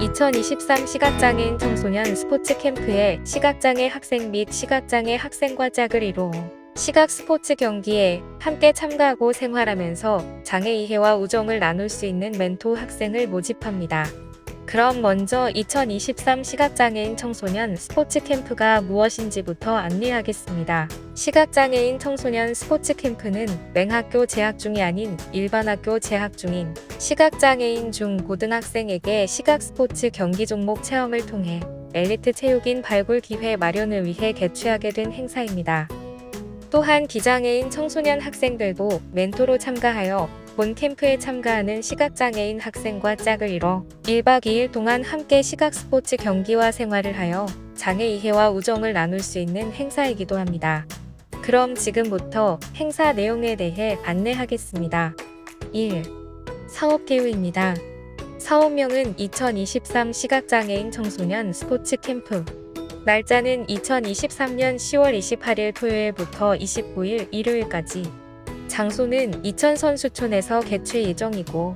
2023 시각장애인 청소년 스포츠 캠프에 시각장애 학생 및 시각장애 학생과 짝을 이뤄 시각 스포츠 경기에 함께 참가하고 생활하면서 장애 이해와 우정을 나눌 수 있는 멘토 학생을 모집합니다. 그럼 먼저 2023 시각장애인 청소년 스포츠 캠프가 무엇인지부터 안내하겠습니다. 시각장애인 청소년 스포츠 캠프는 맹학교 재학 중이 아닌 일반 학교 재학 중인 시각장애인 중 고등학생에게 시각 스포츠 경기 종목 체험을 통해 엘리트 체육인 발굴 기회 마련을 위해 개최하게 된 행사입니다. 또한 비장애인 청소년 학생들도 멘토로 참가하여 본 캠프에 참가하는 시각장애인 학생과 짝을 이뤄 1박 2일 동안 함께 시각 스포츠 경기와 생활을 하여 장애 이해와 우정을 나눌 수 있는 행사이기도 합니다. 그럼 지금부터 행사 내용에 대해 안내하겠습니다. 1. 사업 개요입니다. 사업명은 2023 시각장애인 청소년 스포츠 캠프. 날짜는 2023년 10월 28일 토요일부터 29일 일요일까지. 장소는 이천 선수촌에서 개최 예정이고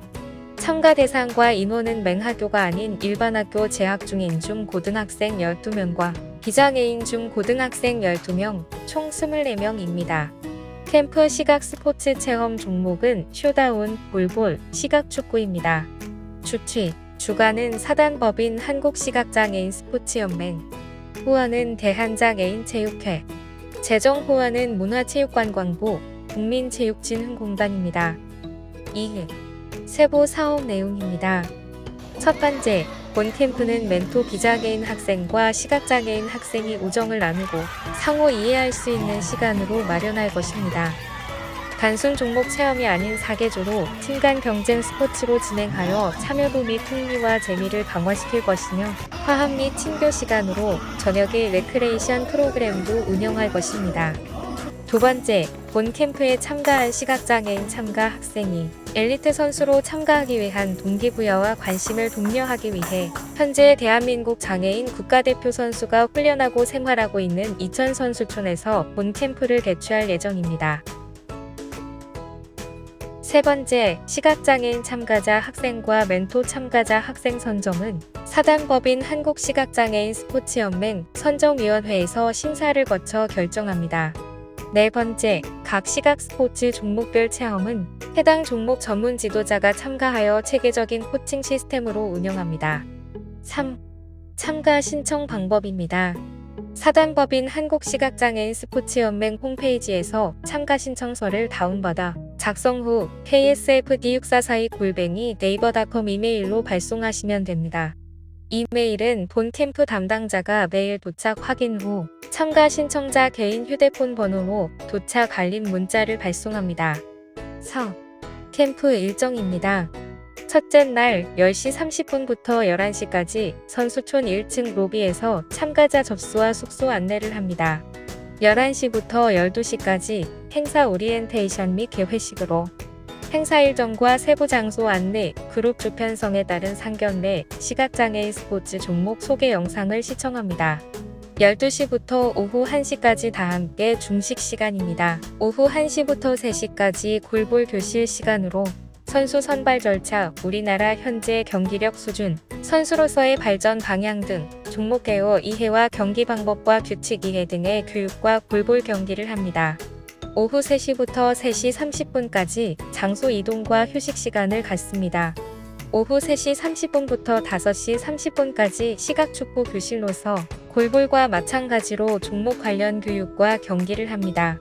참가 대상과 인원은 맹학교가 아닌 일반 학교 재학 중인 중 고등학생 12명과 비장애인 중 고등학생 12명, 총 24명입니다. 캠프 시각 스포츠 체험 종목은 쇼다운, 볼볼, 시각축구입니다. 주최, 주관은 사단법인 한국시각장애인 스포츠연맹, 후원은 대한장애인 체육회, 재정 후원은 문화체육관광부, 국민체육진흥공단입니다. 2. 세부 사업 내용입니다. 첫 번째, 본 캠프는 멘토 비장애인 학생과 시각장애인 학생이 우정을 나누고 상호 이해할 수 있는 시간으로 마련할 것입니다. 단순 종목 체험이 아닌 사계조로 팀 간 경쟁 스포츠로 진행하여 참여도 및 흥미와 재미를 강화시킬 것이며 화합 및 친교 시간으로 저녁에 레크레이션 프로그램도 운영할 것입니다. 두 번째, 본 캠프에 참가한 시각장애인 참가 학생이 엘리트 선수로 참가하기 위한 동기부여와 관심을 독려하기 위해 현재 대한민국 장애인 국가대표 선수가 훈련하고 생활하고 있는 이천 선수촌에서 본 캠프를 개최할 예정입니다. 세 번째, 시각장애인 참가자 학생과 멘토 참가자 학생 선정은 사단법인 한국시각장애인 스포츠연맹 선정위원회에서 심사를 거쳐 결정합니다. 네 번째, 각 시각 스포츠 종목별 체험은 해당 종목 전문 지도자가 참가하여 체계적인 코칭 시스템으로 운영합니다. 3. 참가 신청 방법입니다. 사단법인 한국시각장애인 스포츠연맹 홈페이지에서 참가 신청서를 다운받아 작성 후 ksfd6442 골뱅이 네이버닷컴 이메일로 발송하시면 됩니다. 이메일은 본 캠프 담당자가 메일 도착 확인 후 참가 신청자 개인 휴대폰 번호로 도착 알림 문자를 발송합니다. 4. 캠프 일정입니다. 첫째 날 10시 30분부터 11시까지 선수촌 1층 로비에서 참가자 접수와 숙소 안내를 합니다. 11시부터 12시까지 행사 오리엔테이션 및 개회식으로 행사 일정과 세부 장소 안내, 그룹 주편성에 따른 상견 례, 시각장애인 스포츠 종목 소개 영상을 시청합니다. 12시부터 오후 1시까지 다 함께 중식 시간입니다. 오후 1시부터 3시까지 골볼 교실 시간으로 선수 선발 절차, 우리나라 현재 경기력 수준, 선수로서의 발전 방향 등 종목 개요 이해와 경기 방법과 규칙 이해 등의 교육과 골볼 경기를 합니다. 오후 3시부터 3시 30분까지 장소 이동과 휴식 시간을 갖습니다. 오후 3시 30분부터 5시 30분까지 시각축구 교실로서 골볼과 마찬가지로 종목 관련 교육과 경기를 합니다.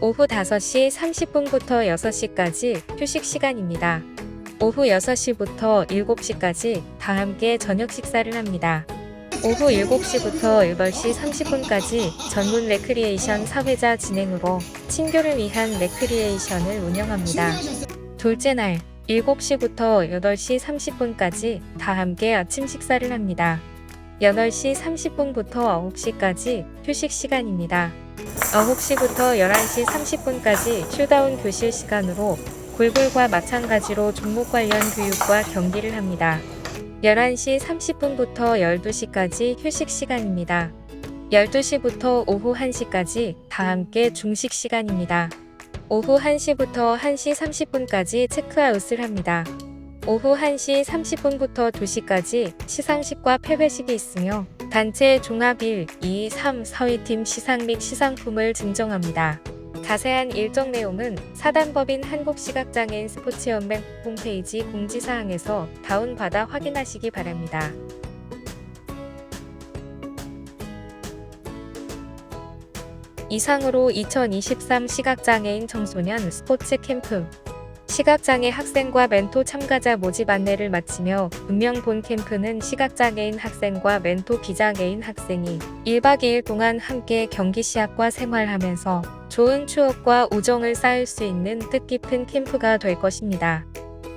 오후 5시 30분부터 6시까지 휴식 시간입니다. 오후 6시부터 7시까지 다 함께 저녁 식사를 합니다. 오후 7시부터 8시 30분까지 전문 레크리에이션 사회자 진행으로 친교를 위한 레크리에이션을 운영합니다. 둘째 날 7시부터 8시 30분까지 다 함께 아침 식사를 합니다. 8시 30분부터 9시까지 휴식 시간입니다. 9시부터 11시 30분까지 슈다운 교실 시간으로 골볼과 마찬가지로 종목 관련 교육과 경기를 합니다. 11시 30분부터 12시까지 휴식 시간입니다. 12시부터 오후 1시까지 다 함께 중식 시간입니다. 오후 1시부터 1시 30분까지 체크아웃을 합니다. 오후 1시 30분부터 2시까지 시상식과 폐회식이 있으며 단체 종합 1, 2, 3, 4위팀 시상 및 시상품을 증정합니다. 자세한 일정 내용은 사단법인 한국시각장애인 스포츠연맹 홈페이지 공지사항에서 다운받아 확인하시기 바랍니다. 이상으로 2023 시각장애인 청소년 스포츠 캠프 시각장애 학생과 멘토 참가자 모집 안내를 마치며 분명 본 캠프는 시각장애인 학생과 멘토 비장애인 학생이 1박 2일 동안 함께 경기 시합과 생활하면서 좋은 추억과 우정을 쌓을 수 있는 뜻깊은 캠프가 될 것입니다.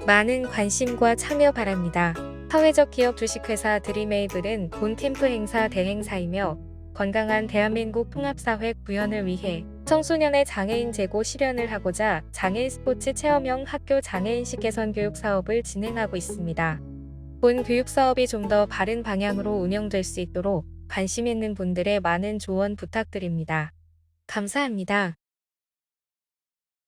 많은 관심과 참여 바랍니다. 사회적 기업 주식회사 드림에이블은 본 캠프 행사 대행사이며 건강한 대한민국 통합사회 구현을 위해 청소년의 장애인 제고 실현을 하고자 장애인 스포츠 체험형 학교 장애인식 개선 교육 사업을 진행하고 있습니다. 본 교육 사업이 좀 더 바른 방향으로 운영될 수 있도록 관심 있는 분들의 많은 조언 부탁드립니다. 감사합니다.